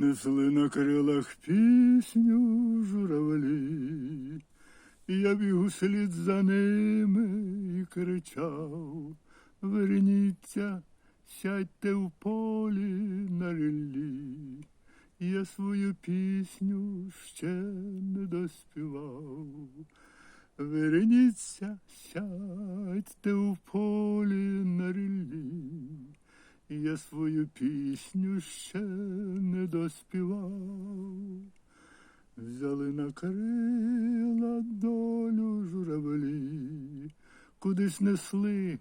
Несли на крилах пісню журавлі, я біг услід за ними і кричав, верніться, сядьте в полі на ріллі. Я свою пісню ще не доспівав. Верніться, сядьте в полі на ріллі. Я свою пісню ще не доспівав. Взяли на крила долю журавлі, кудись несли,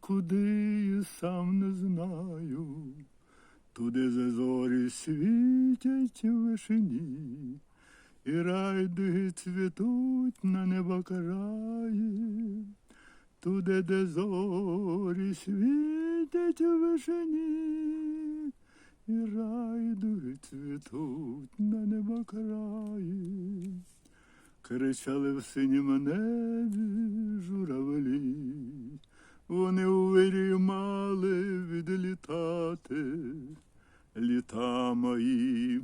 куди сам не знаю. Туди за зорі світять у вишині, і райди цвітуть на небо краї. Туди, де зорі світять у вишині, і райдуги цвітуть на небо краї. Кричали в синім небі журавлі, вони у вирі мали відлітати, літа мої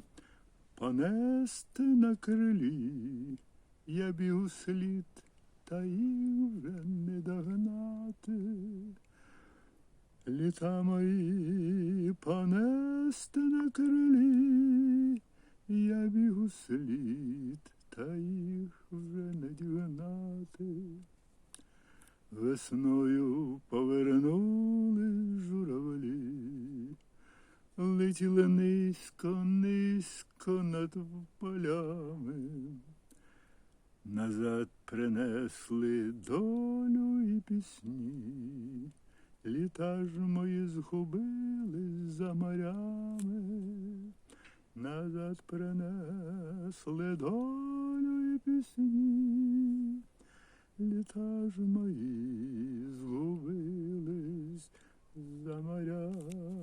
понести на крилі, я бігу слід, та їх вже не догнати. Літа мої понести на крилі, я бігу слід, та їх вже не догнати. Весною повернули журавлі, летіли низько, низько над полями, назад принесли долю і пісні, літа мої згубили за морями, назад принесли долю і пісні. Літа ж мої згубились за морями.